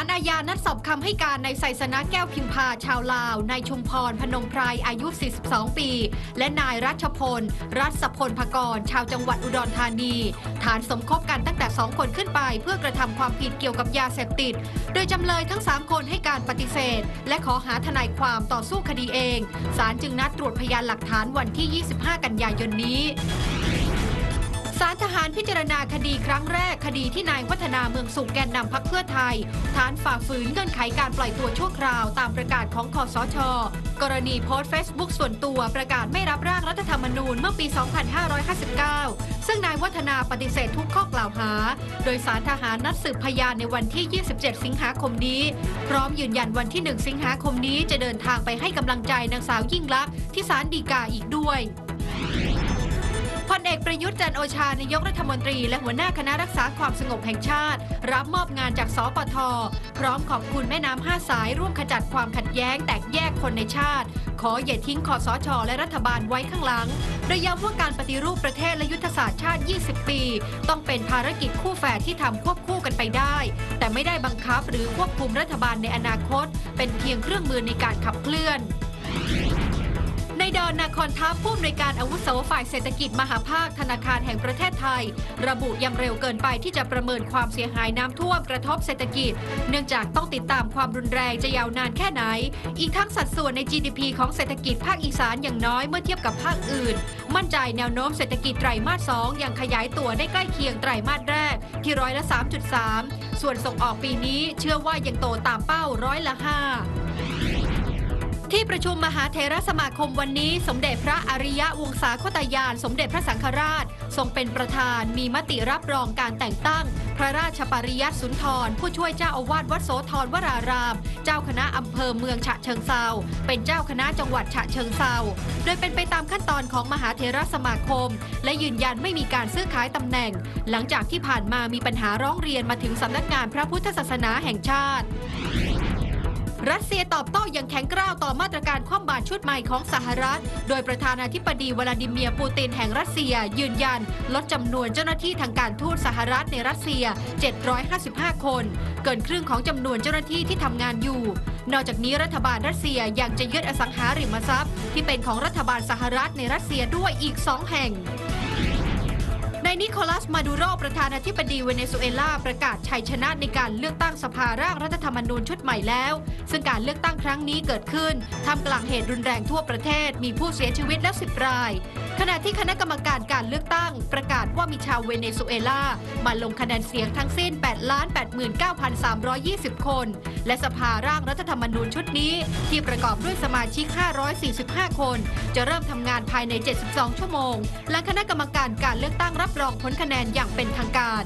ารอาญานัดสอบคำให้การในไซสนะแก้วพิมพาชาวลาว นายชุมพร พนมไพรอายุ 42 ปี และนายรัชพล รัศพลพกร ชาวจังหวัดอุดรธานี ฐานสมคบกันตั้งแต่ 2 คนขึ้นไป เพื่อกระทำความผิดเกี่ยวกับยาเสพติด โดยจำเลยทั้ง 3 คนให้การปฏิเสธ และขอหาทนายความต่อสู้คดีเอง ศาลจึงนัดตรวจพยานหลักฐานวันที่ 25 กันยายนนี้ ศาลทหารพิจารณาคดีครั้งแรกคดีที่นายวัฒนาเมืองสุขแกนนำพักเพื่อไทย ฐานฝ่าฝืนเงื่อนไขการปล่อยตัวชั่วคราวตามประกาศของคอสช กรณีโพสต์เฟซบุ๊กส่วนตัวประกาศไม่รับร่างรัฐธรรมนูญเมื่อปี 2559 ซึ่งนายวัฒนาปฏิเสธทุกข้อกล่าวหา โดยสารทหารนัดสืบพยานในวันที่ 27 สิงหาคมนี้ พร้อมยืนยันวันที่ 1 สิงหาคมนี้จะเดินทางไปให้กำลังใจนางสาวยิ่งลักษณ์ที่ศาลฎีกาอีกด้วย พลเอกประยุทธ์จันโอชานายกรัฐมนตรี และหัวหน้าคณะรักษาความสงบแห่งชาติ รับมอบงานจากสปท พร้อมขอบคุณแม่น้ำห้าสายร่วมขจัดความขัดแย้งแตกแยกคนในชาติ ขออย่าทิ้งคอสช และรัฐบาลไว้ข้างหลังโดยย้ำว่าการปฏิรูปประเทศและยุทธศาสตร์ชาติ 20 ปี ต้องเป็นภารกิจคู่แฝดที่ทำควบคู่กันไปได้ แต่ไม่ได้บังคับหรือควบคุมรัฐบาลในอนาคต เป็นเพียงเครื่องมือในการขับเคลื่อนใน ดอนนาคอนทัพผู้อำนวยการอาวุโสฝ่ายเศรษฐกิจมหาภาคธนาคารแห่งประเทศไทย ระบุยังเร็วเกินไปที่จะประเมินความเสียหายน้ำท่วมกระทบเศรษฐกิจ เนื่องจากต้องติดตามความรุนแรงจะยาวนานแค่ไหน อีกทั้งสัดส่วนใน GDP ของเศรษฐกิจภาคอีสานอย่างน้อยเมื่อเทียบกับภาคอื่น มั่นใจแนวโน้มเศรษฐกิจไตรมาส2ยังขยายตัวได้ใกล้เคียงไตรมาสแรกที่ร้อยละ 3.3 ส่วนส่งออกปีนี้เชื่อว่ายังโตตามเป้าร้อยละ5 ที่ประชุมมหาเทรสมาคมวันนี้ สมเด็จพระอริยวงศาคตยาน สมเด็จพระสังฆราช ทรงเป็นประธานมีมติรับรองการแต่งตั้ง พระราชปริยัติสุนทร ผู้ช่วยเจ้าอาวาสวัดโสธรวราราม เจ้าคณะอำเภอเมืองฉะเชิงเซาเป็นเจ้าคณะจังหวัดฉะเชิงเซาโดยเป็นไปตามขั้นตอนของมหาเทรสมาคม และยืนยันไม่มีการซื้อขายตำแหน่ง หลังจากที่ผ่านมามีปัญหาร้องเรียนมาถึงสำนักงานพระพุทธศาสนาแห่งชาติ รัสเซียตอบโต้อย่างแข็งกร้าวต่อมาตรการคว่ำบาตรชุดใหม่ของสหรัฐ โดยประธานาธิบดีวลาดิเมียร์ปูตินแห่งรัสเซีย ยืนยัน ลดจำนวนเจ้าหน้าที่ทางการทูตสหรัฐในรัสเซีย 755 คน เกินครึ่งของจำนวนเจ้าหน้าที่ที่ทำงานอยู่ นอกจากนี้รัฐบาลรัสเซียยังจะยึดอสังหาริมทรัพย์ ที่เป็นของรัฐบาลสหรัฐในรัสเซียด้วยอีก2แห่งายนิโคลัสมาดูโรประธานาธิบดีเวเนซุเอลาประกาศชัยชนะในการเลือกตั้งสภาร่างรัฐธรรมนูญชุดใหม่แล้ว ซึ่งการเลือกตั้งครั้งนี้เกิดขึ้นท่ามกลางเหตุรุนแรงทั่วประเทศมีผู้เสียชีวิตแล้วสิบราย ขณะที่คณะกรรมการการเลือกตั้งประ ว่ามีชาวเวเนซุเอลามาลงคะแนนเสียงทั้งสิ้น8,89,320 คน และสภาร่างรัฐธรรมนูญชุดนี้ ที่ประกอบด้วยสมาชิก 545 คน จะเริ่มทำงานภายใน 72 ชั่วโมง และคณะกรรมการการเลือกตั้งรับรองผลคะแนนอย่างเป็นทางการ